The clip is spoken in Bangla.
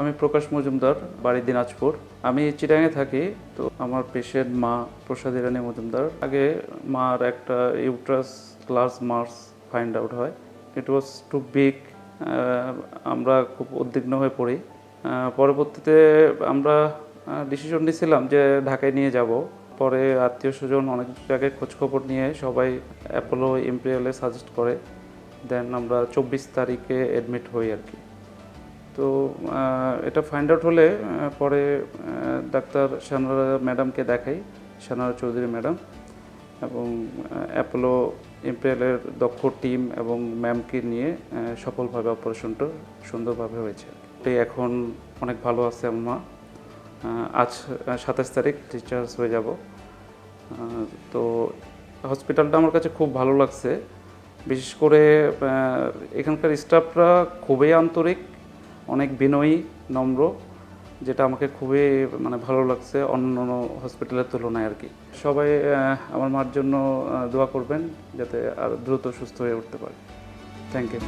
আমি প্রকাশ মজুমদার, বাড়ি দিনাজপুর। আমি চিটাঙে থাকি, তো আমার পেশেন্ট মা প্রসাদ ইরানী মজুমদার। আগে মার একটা uterus class Mars find out হয়। ইট ওয়াজ টু বিগ আমরা খুব উদ্বিগ্ন হয়ে পড়ি। পরবর্তীতে আমরা ডিসিশন নিয়েছিলাম যে ঢাকায় নিয়ে যাব। পরে আত্মীয় স্বজন অনেক জায়গায় খোঁজখবর নিয়ে সবাই অ্যাপোলো ইম্পেরিয়ালে সাজেস্ট করে। দেন আমরা চব্বিশ তারিখে অ্যাডমিট হই আর কি। তো এটা ফাইন্ড আউট হলে পরে ডাক্তার সানারা ম্যাডামকে দেখাই, সানারা চৌধুরী ম্যাডাম এবং অ্যাপোলো ইম্পেরিয়ালের দক্ষ টিম এবং ম্যামকে নিয়ে সফলভাবে অপারেশনটা সুন্দরভাবে হয়েছে। এখন অনেক ভালো আছে আমার মা। আজ সাতাশ তারিখ ডিসচার্জ হয়ে যাব। তো হসপিটালটা আমার কাছে খুব ভালো লাগছে। বিশেষ করে এখানকার স্টাফরা খুবই আন্তরিক। অনেক বিনয়ী, নম্র, যেটা আমাকে খুবই মানে ভালো লাগছে অন্য অন্য হসপিটালের তুলনায় আর কি। সবাই আমার মার জন্য দোয়া করবেন যাতে আর দ্রুত সুস্থ হয়ে উঠতে পারে। Thank you